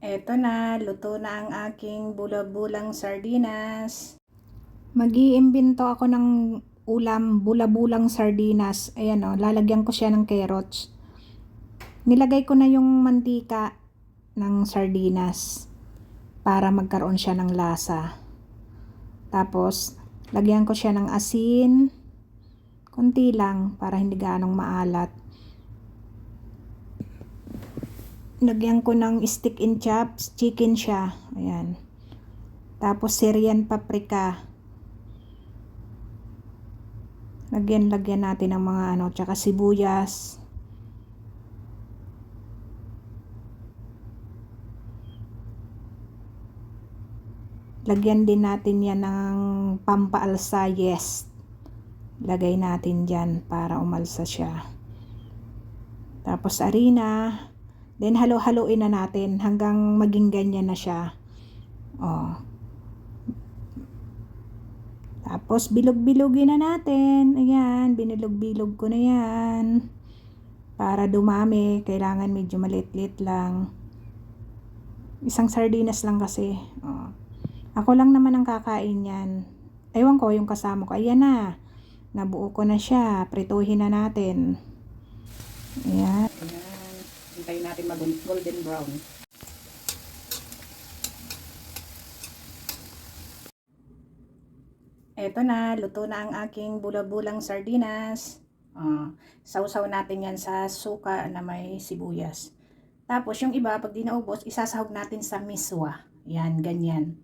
Eto na, luto na ang aking bula-bulang sardinas. Mag-iimbento ako ng ulam bula-bulang sardinas. Ayan o, lalagyan ko siya ng carrots. Nilagay ko na yung mantika ng sardinas para magkaroon siya ng lasa. Tapos, lagyan ko siya ng asin. Kunti lang para hindi ganong maalat. Lagyan ko ng stick and chops, chicken siya. Ayan. Tapos Syrian paprika. Lagyan-lagyan natin ng mga ano, tsaka sibuyas. Lagyan din natin yan ng pampaalsa, yes. Lagay natin dyan para umalsa siya. Tapos arena. Then halo-haloin na natin hanggang maging ganyan na siya. Oh. Tapos bilog-bilogin na natin. Ayan, binilog-bilog ko na yan. Para dumami, kailangan medyo maliit-liit lang. Isang sardinas lang kasi. Oh. Ako lang naman ang kakain yan. Ewan ko yung kasama ko. Ayan na. Nabuo ko na siya. Prituhin na natin. Ayan. Ayan. Hintayin natin mag golden brown. Eto na, luto na ang aking bula-bulang sardinas. Ah, sausaw natin yan sa suka na may sibuyas. Tapos yung iba, pag di naubos, isasahog natin sa miswa. Yan, ganyan.